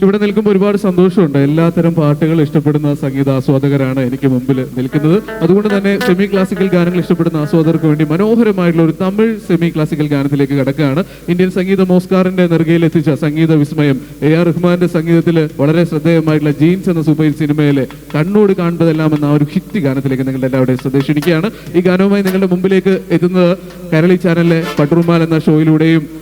ഇവിടെ നിൽക്കുമ്പോൾ ഒരുപാട് സന്തോഷമുണ്ട്. എല്ലാത്തരം പാട്ടുകൾ ഇഷ്ടപ്പെടുന്ന സംഗീത ആസ്വാദകരാണ് എനിക്ക് മുമ്പിൽ നിൽക്കുന്നത്. അതുകൊണ്ട് തന്നെ സെമി ക്ലാസിക്കൽ ഗാനങ്ങൾ ഇഷ്ടപ്പെടുന്ന ആസ്വാദകർക്ക് വേണ്ടി മനോഹരമായിട്ടുള്ള ഒരു തമിഴ് സെമി ക്ലാസിക്കൽ ഗാനത്തിലേക്ക് കടക്കുകയാണ്. ഇന്ത്യൻ സംഗീത മോസ്കാറിന്റെ നെറുകയിൽ എത്തിച്ച സംഗീത വിസ്മയം എ ആർ റഹ്മാന്റെ സംഗീതത്തിൽ വളരെ ശ്രദ്ധേയമായിട്ടുള്ള ജീൻസ് എന്ന സൂപ്പർ സിനിമയിലെ കണ്ണോട് കാണുന്നതെല്ലാം എന്ന ഒരു ഹിറ്റ് ഗാനത്തിലേക്ക് നിങ്ങളുടെ എല്ലാവരുടെയും ശ്രദ്ധിച്ചിരിക്കുകയാണ് ഈ ഗാനവുമായി നിങ്ങളുടെ മുമ്പിലേക്ക് എത്തുന്നത് കരളി ചാനലിലെ പട്ടുറുമാൽ എന്ന ഷോയിലൂടെയും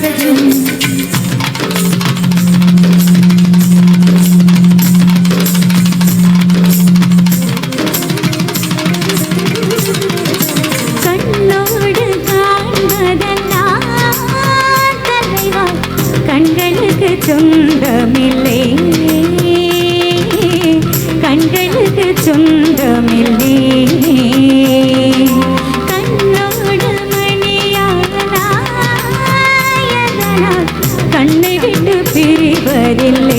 Thank you. கண்ணை விட்டு பிரிவதில்லை.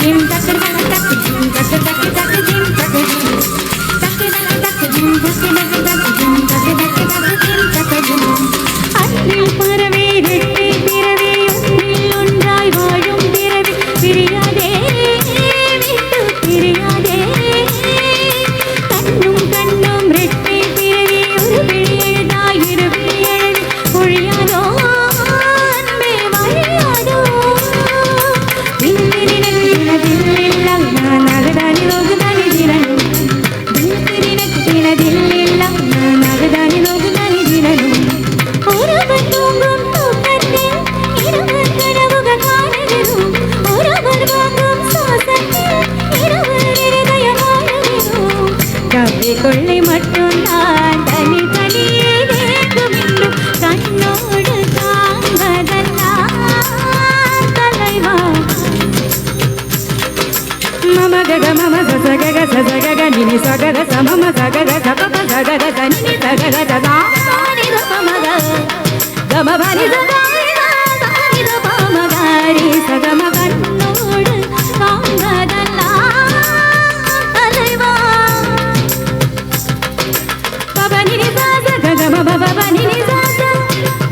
ডিম কাকে ডাকে ডাকে ডিম কাকে ডাকে ডাকে ডিম কাকে ಕೊಳ್ಳಿ ಮಟ್ಟು ನಾನಿ ತನಿಯೇಬೇಕು ಬಿಟ್ಟು ಕಣ್ಣೋಡು ತಾಂಬದಲ್ಲ ತಲೈವ ಮಮ ಗಗ ಮಮ ಸಸ ಗಗ ಸಸ ಗಗ ನಿನಿ ಸಗರ ಸ ಮಮ ಸಗರ ಸ ಪಪ ಸಗರ ಸ ನಿನಿ ಸಗರ ಸ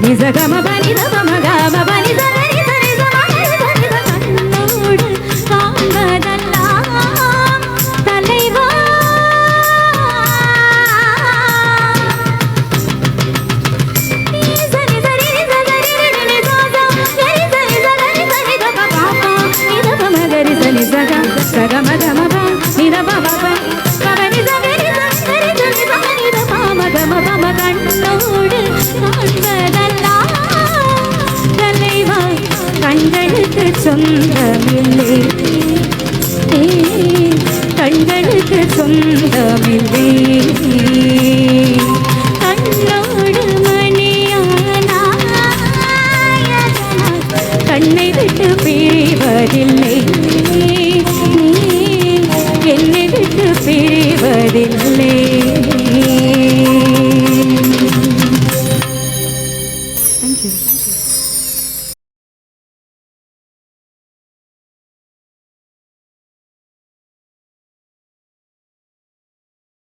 Dice que எங்களுக்கு சொந்தமில்லை. கண்ணோடு மணியானாயதனால் கண்ணை விட்டு பிரிவதில்லை என்னை விட்டு பிரிவதில்லை